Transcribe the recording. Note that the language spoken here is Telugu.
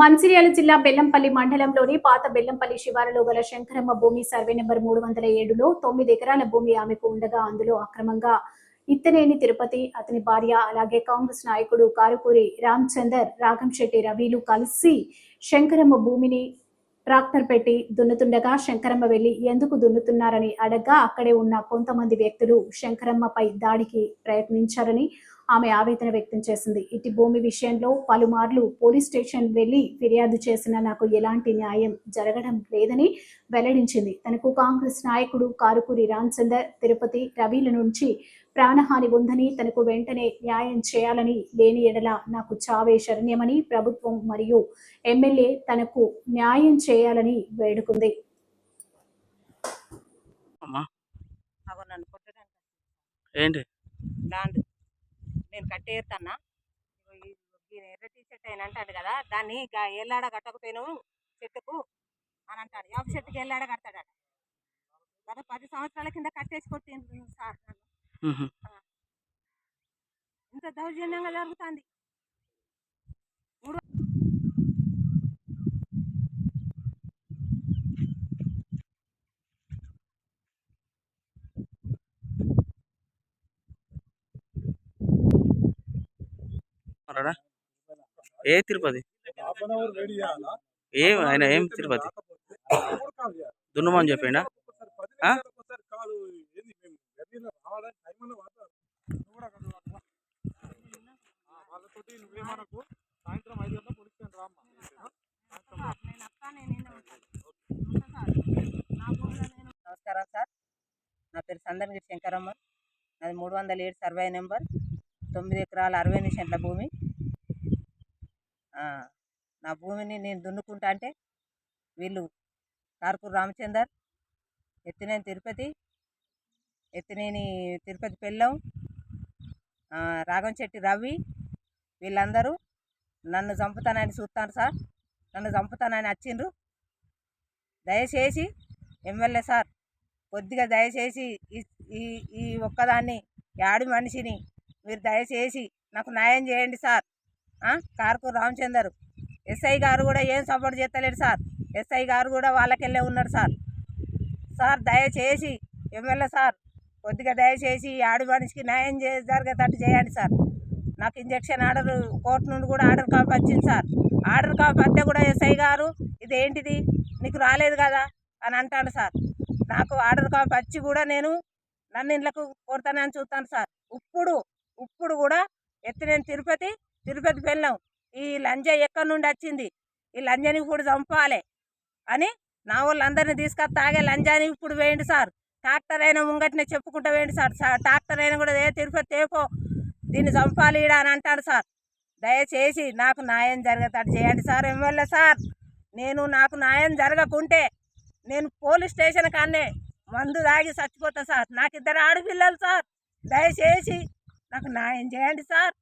మంచిర్యాల జిల్లా బెల్లంపల్లి మండలంలోని పాత బెల్లంపల్లి శివారులో గల శంకరమ్మ భూమి సర్వే నెంబర్ మూడు వందల ఏడులో తొమ్మిది ఎకరాల భూమి ఆమెకు ఉండగా అందులో అక్రమంగా ఇత్తనేని తిరుపతి అతని భార్య అలాగే కాంగ్రెస్ నాయకుడు కారుకూరి రామచందర్ రాగంశెట్టి రవిలు కలిసి శంకరమ్మ భూమిని ట్రాక్టర్ పెట్టి దున్నుతుండగా శంకరమ్మ వెళ్ళి ఎందుకు దున్నుతున్నారని అడగ్గా అక్కడే ఉన్న కొంతమంది వ్యక్తులు శంకరమ్మపై దాడికి ప్రయత్నించారని ఆమె ఆవేదన వ్యక్తం చేసింది. ఇటు భూమి విషయంలో పలుమార్లు పోలీస్ స్టేషన్ వెళ్ళి ఫిర్యాదు చేసినా నాకు ఎలాంటి న్యాయం జరగడం లేదని వెల్లడించింది. తనకు కాంగ్రెస్ నాయకుడు కారుకూరి రామచందర్ తిరుపతి రవిల నుంచి ప్రాణహాని ఉందని తనకు వెంటనే న్యాయం చేయాలని లేని ఎడల నాకు చావే శరణ్యమని ప్రభుత్వం మరియు ఎమ్మెల్యే తనకు న్యాయం చేయాలని వేడుకుంది. ఏంటి? ల్యాండ్ నేను కట్టేరుతానా ఈ ఎర్ర టీ షర్ట్ అయిన అంటాడు కదా దాన్ని ఏళ్ళాడ కట్టకపోయినావు చెట్టుకు అని అంటాడు. యాప చెట్టుకి ఏళ్ళాడ కడతాడట. గత పది సంవత్సరాల కింద కట్టేసి కొట్టింది సార్. ఇంత దౌర్జన్యంగా జరుగుతుంది. అత్తా నేను ఈయనే ఉంటాను. ఉంటా సార్. నా భూమిలో నేను- నమస్కారం సార్. నా పేరు సందనగిరి శంకరమ్మ. నాది మూడు వందల ఏడు సర్వే నెంబర్. తొమ్మిది ఎకరాల అరవై సెంట్ల భూమి. నా భూమిని నేను దున్నుకుంటా అంటే వీళ్ళు కార్పూర్ రామచందర్ ఎత్తినేని తిరుపతి ఎత్తినేని తిరుపతి పెళ్ళం రాఘంశెట్టి రాగంశెట్టి రవి వీళ్ళందరూ నన్ను చంపుతానని చూస్తాను సార్. నన్ను చంపుతానని వచ్చిండ్రు దయచేసి ఎమ్మెల్యే సార్ కొద్దిగా దయచేసి ఈ ఈ ఈ ఒక్కదాన్ని యాడి మనిషిని మీరు దయచేసి నాకు న్యాయం చేయండి సార్. కార్కు రామచందర్. ఎస్ఐ గారు కూడా ఏం సపోర్ట్ చేస్తలేడు సార్. ఎస్ఐ గారు కూడా వాళ్ళకెళ్ళే ఉన్నాడు సార్. సార్ దయచేసి ఎమ్మెల్యే సార్ కొద్దిగా దయచేసి ఈ ఆడి మనిషికి న్యాయం జరిగేటట్టు చేయండి సార్. నాకు ఇంజక్షన్ ఆర్డర్ కోర్టు నుండి కూడా ఆర్డర్ కాపీ వచ్చింది సార్. ఆర్డర్ కాపీ వస్తే కూడా ఎస్ఐ గారు ఇది ఏంటిది నీకు రాలేదు కదా? అని అంటాడు సార్. నాకు ఆర్డర్ కాపీ వచ్చి కూడా నేను నన్ను ఇళ్ళకు కొడతానని చూస్తాను సార్. ఇప్పుడు ఇప్పుడు కూడా ఎత్తినేని తిరుపతి తిరుపతి వెళ్ళాం. ఈ లంజ ఎక్కడి నుండి వచ్చింది? ఈ లంజని ఇప్పుడు చంపాలి అని నా వాళ్ళందరినీ తీసుకొని తాగే లంజాని ఇప్పుడు వేయండి సార్. ట్రాక్టర్ అయినా ముంగట్నే చెప్పుకుంటూ వేయండి సార్. ట్రాక్టర్ అయినా కూడా ఏ తిరుపతి తేపో దీన్ని చంపాలి ఈడ అని అంటాడు సార్. దయచేసి నాకు న్యాయం జరగతాడు. చేయండి సార్ ఎమ్మెల్యే సార్. నేను నాకు న్యాయం జరగకుంటే నేను పోలీస్ స్టేషన్ కాన్నే మందు తాగి చచ్చిపోతా సార్. నాకు ఇద్దరు ఆడపిల్లలు సార్. దయచేసి నాకు న్యాయం చేయండి సార్.